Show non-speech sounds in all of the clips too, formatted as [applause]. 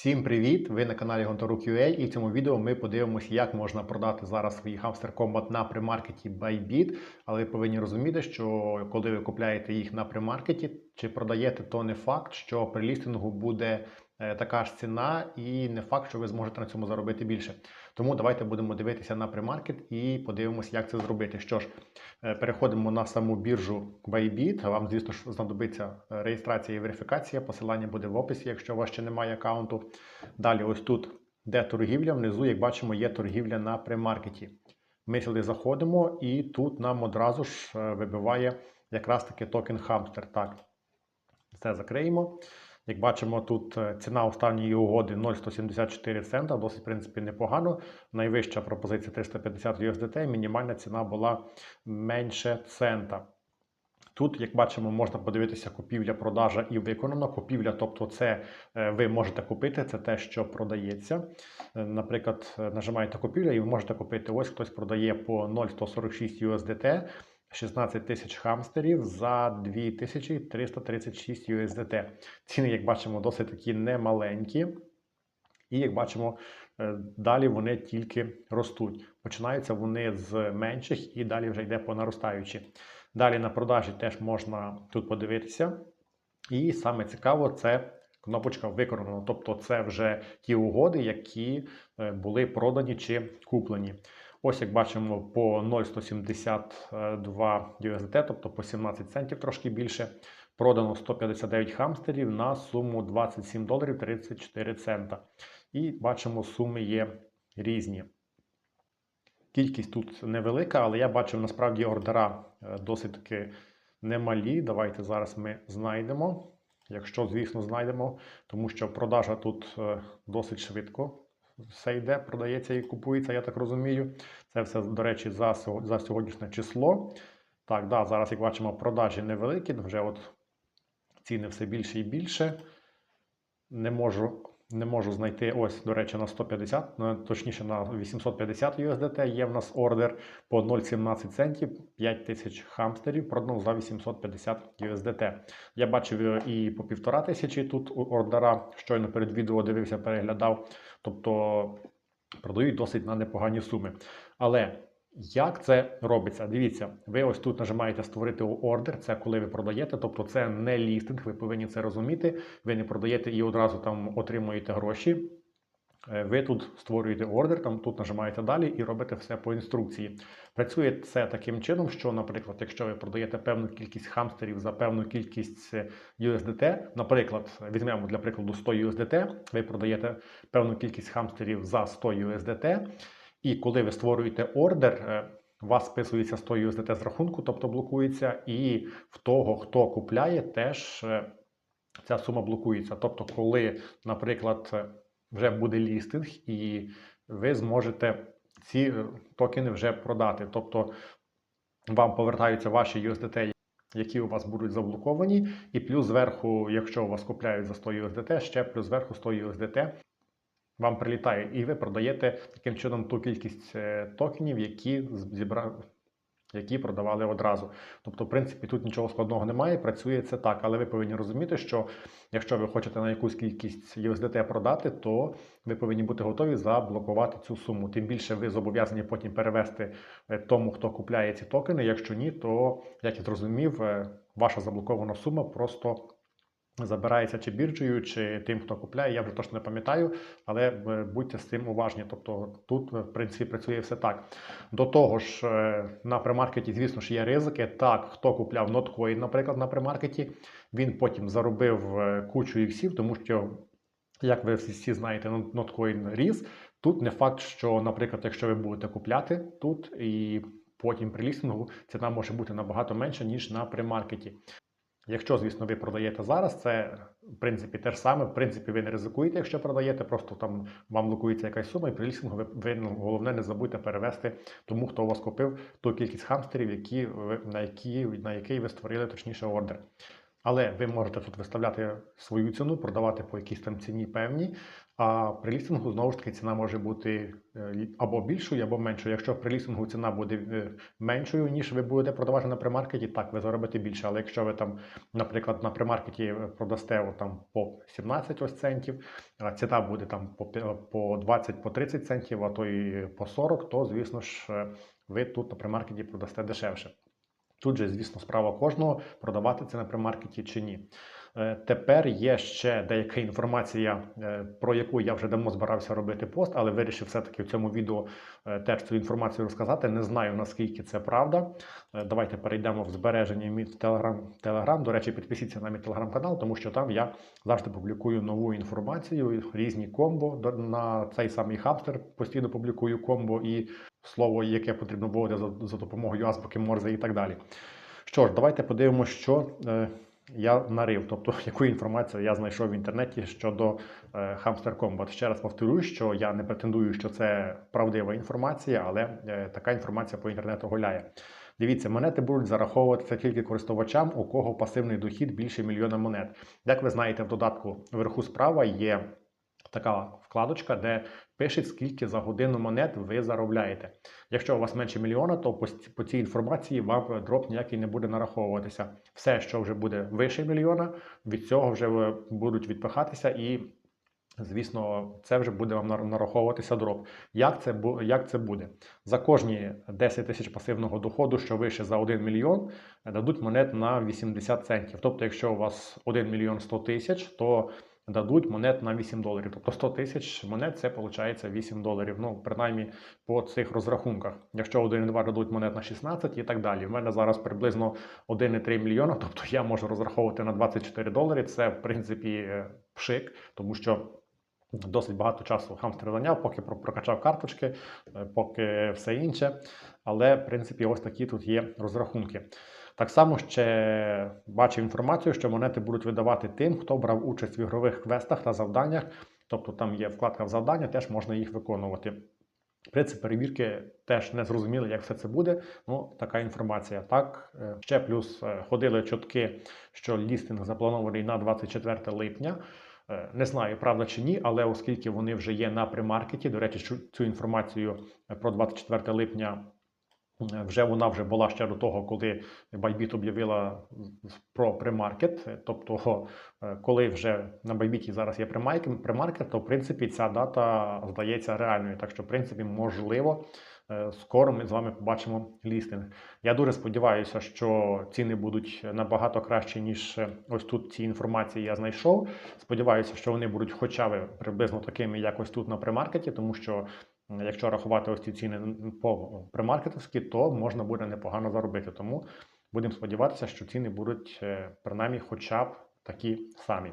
Всім привіт! Ви на каналі Гонтору.ua і в цьому відео ми подивимося, як можна продати зараз свої Hamster Combat на примаркеті Bybit. Але ви повинні розуміти, що коли ви купляєте їх на примаркеті чи продаєте, то не факт, що при лістингу буде така ж ціна, і не факт, що ви зможете на цьому заробити більше. Тому давайте будемо дивитися на примаркет і подивимося, як це зробити. Що ж, е, переходимо на саму біржу Bybit. Вам, звісно ж, знадобиться е, реєстрація і верифікація. Посилання буде в описі, якщо у вас ще немає аккаунту. Далі, ось тут, де торгівля, внизу, як бачимо, є торгівля на примаркеті. Ми сюди заходимо, і тут нам одразу ж е, вибиває якраз таки токен Hamster. Так, це закриємо. Як бачимо, тут е, ціна останньої угоди 0,174 цента, досить в принципі непогано. Найвища пропозиція 350 USDT, мінімальна ціна була менше цента. Тут, як бачимо, можна подивитися купівля, продажа і виконана. Купівля, тобто, це е, ви можете купити, це те, що продається. Е, Наприклад, нажимаєте купівля, і ви можете купити. Ось хтось продає по 0,146 USDT, 16 тисяч хамстерів за 2336 USDT. Ціни, як бачимо, досить такі немаленькі. І як бачимо, е, далі вони тільки ростуть. Починаються вони з менших і далі вже йде по наростаючі. Далі на продажі теж можна тут подивитися. І саме цікаво, це кнопочка виконано. Тобто, це вже ті угоди, які е, були продані чи куплені. Ось як бачимо, по 0,172 USDT, тобто по 17 центів трошки більше. Продано 159 хамстерів на суму 27 доларів 34 цента. І бачимо, суми є різні. Кількість тут невелика, але я бачив насправді ордера е, досить таки немалі. Давайте зараз ми знайдемо. Якщо, звісно, знайдемо, тому що продажа тут е, досить швидко все йде, продається і купується, я так розумію. Це все, до речі, за, за сьогоднішнє число. Так, да, зараз, як бачимо, продажі невеликі, вже от ціни все більше і більше. Не можу, не можу знайти ось, до речі, на 150, ну, точніше на 850 USDT є в нас ордер по 0,17 центів, 5 тисяч хамстерів, продано за 850 USDT. Я бачив е, і по півтора тисячі тут ордера, щойно перед відео дивився, переглядав. Тобто продають досить на непогані суми. Але як це робиться? Дивіться, ви ось тут нажимаєте створити ордер. Це коли ви продаєте, тобто це не лістинг, ви повинні це розуміти. Ви не продаєте і одразу там отримуєте гроші. Е, Ви тут створюєте ордер, там тут нажимаєте далі і робите все по інструкції. Працює це таким чином, що, наприклад, якщо ви продаєте певну кількість хамстерів за певну кількість е, USDT, наприклад, візьмемо для прикладу 100 USDT, ви продаєте певну кількість хамстерів за 100 USDT, і коли ви створюєте ордер, е, вас списується 100 USDT з рахунку, тобто блокується, і в того, хто купляє, теж е, ця сума блокується. Тобто, коли, наприклад, е, вже буде лістинг, і ви зможете ці токени вже продати. Тобто вам повертаються ваші USDT, які у вас будуть заблоковані, і плюс зверху, якщо у вас купляють за 100 USDT, ще плюс зверху 100 USDT вам прилітає, і ви продаєте таким чином ту кількість е, токенів, які зібрали. Які продавали одразу. Тобто, в принципі, тут нічого складного немає, працює це так. Але ви повинні розуміти, що якщо ви хочете на якусь кількість USDT продати, то ви повинні бути готові заблокувати цю суму. Тим більше ви зобов'язані потім перевести е, тому, хто купляє ці токени. Якщо ні, то як я зрозумів, е, ваша заблокована сума просто забирається чи біржею, чи тим, хто купляє. Я вже точно не пам'ятаю, але е, будьте з цим уважні. Тобто тут, е, в принципі, працює все так. До того ж, е, на примаркеті, звісно ж, є ризики. Так, хто купляв ноткоін, наприклад, на примаркеті, він потім заробив кучу іксів, тому що. Як ви всі знаєте, ноткоін ріс. Тут не факт, що, наприклад, якщо ви будете купляти тут і потім при лістингу, ціна може бути набагато менша, ніж на примаркеті. Якщо, звісно, ви продаєте зараз, це в принципі те ж саме. В принципі, ви не ризикуєте, якщо продаєте, просто там вам блокується якась сума, і при лісінгу ви, ви ну, головне не забудьте перевести тому, хто у вас купив ту кількість хамстерів, які ви на які на який ви створили точніше ордер. Але ви можете тут виставляти свою ціну, продавати по якійсь там ціні певній. А при лістингу знову ж таки ціна може бути е, або більшою, або меншою. Якщо при лістингу ціна буде е, меншою, ніж ви будете продавати на примаркеті, так ви заробите більше. Але якщо ви там, наприклад, на примаркеті е, продасте там по 17 ось центів, а ціна буде там по пі- по 20 по 30 центів, а то і по 40, то звісно ж ви тут на примаркеті продасте дешевше. Тут же, звісно, справа кожного продавати це на примаркеті чи ні. Е, Тепер є ще деяка інформація, е, про яку я вже давно збирався робити пост, але вирішив все-таки в цьому відео е, теж цю інформацію розказати. Не знаю наскільки це правда. Давайте перейдемо в збереження мій телеграм. Телеграм. До речі, підпишіться на мій телеграм-канал, тому що там я завжди публікую нову інформацію, різні комбо на цей самий хамстер. Постійно публікую комбо і слово, яке потрібно вводити за, за допомогою азбуки Морзе і так далі. Що ж, давайте подивимося, що е, я нарив, тобто [laughs] яку інформацію я знайшов в інтернеті щодо е, Hamster Combat. Ще раз повторюю, що я не претендую, що це правдива інформація, але е, така інформація по інтернету гуляє. Дивіться, монети будуть зараховуватися тільки користувачам, у кого пасивний дохід більше мільйона монет. Як ви знаєте, в додатку вверху справа є така вкладочка, де пише, скільки за годину монет ви заробляєте. Якщо у вас менше мільйона, то по, цій інформації вам дроп ніякий не буде нараховуватися. Все, що вже буде вище мільйона, від цього вже ви- будуть відпихатися і. Звісно, це вже буде вам нар- нараховуватися дроп. Як це, як це буде? За кожні 10 тисяч пасивного доходу, що вище за 1 мільйон, е, дадуть монет на 80 центів. Тобто, якщо у вас 1 мільйон 100 тисяч, то дадуть монет на 8 доларів. Тобто 100 тисяч монет це виходить 8 доларів. Ну, принаймні по цих розрахунках. Якщо 1,2 дадуть монет на 16 і так далі. У мене зараз приблизно 1,3 мільйона, тобто я можу розраховувати на 24 долари. Це в принципі е, пшик, тому що. Досить багато часу хамстер зайняв, поки прокачав карточки, е, поки все інше. Але, в принципі, ось такі тут є розрахунки. Так само ще бачив інформацію, що монети будуть видавати тим, хто брав участь в ігрових квестах та завданнях. Тобто там є вкладка в завдання, теж можна їх виконувати. Принцип перевірки теж не зрозуміли, як все це буде. Ну, така інформація. Так, е, ще плюс е, ходили чутки, що лістинг запланований на 24 липня. Е, Не знаю, правда чи ні, але оскільки вони вже є на примаркеті, до речі, цю- інформацію про 24 липня вже вона вже була ще до того, коли Bybit об'явила про примаркет. Е, Тобто, е, коли вже на Bybit зараз є примаркет, то в принципі ця дата здається реальною. Так що, в принципі, можливо, е, скоро ми з вами побачимо лістинг. Я дуже сподіваюся, що ціни будуть набагато кращі, ніж е, ось тут ці інформації я знайшов. Сподіваюся, що вони будуть хоча б приблизно такими, як ось тут на примаркеті, тому що якщо рахувати ось ці ціни по примаркетовськи, то можна буде непогано заробити. Тому будемо сподіватися, що ціни будуть е, принаймні хоча б такі самі.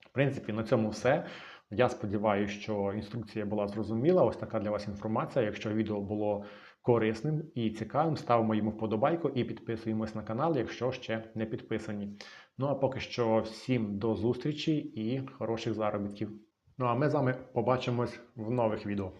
В принципі, на цьому все. Я сподіваюся, що інструкція була зрозуміла. Ось така для вас інформація. Якщо відео було корисним і цікавим, ставимо йому вподобайку і підписуємось на канал, якщо ще не підписані. Ну а поки що всім до зустрічі і хороших заробітків. Ну а ми з вами побачимось в нових відео.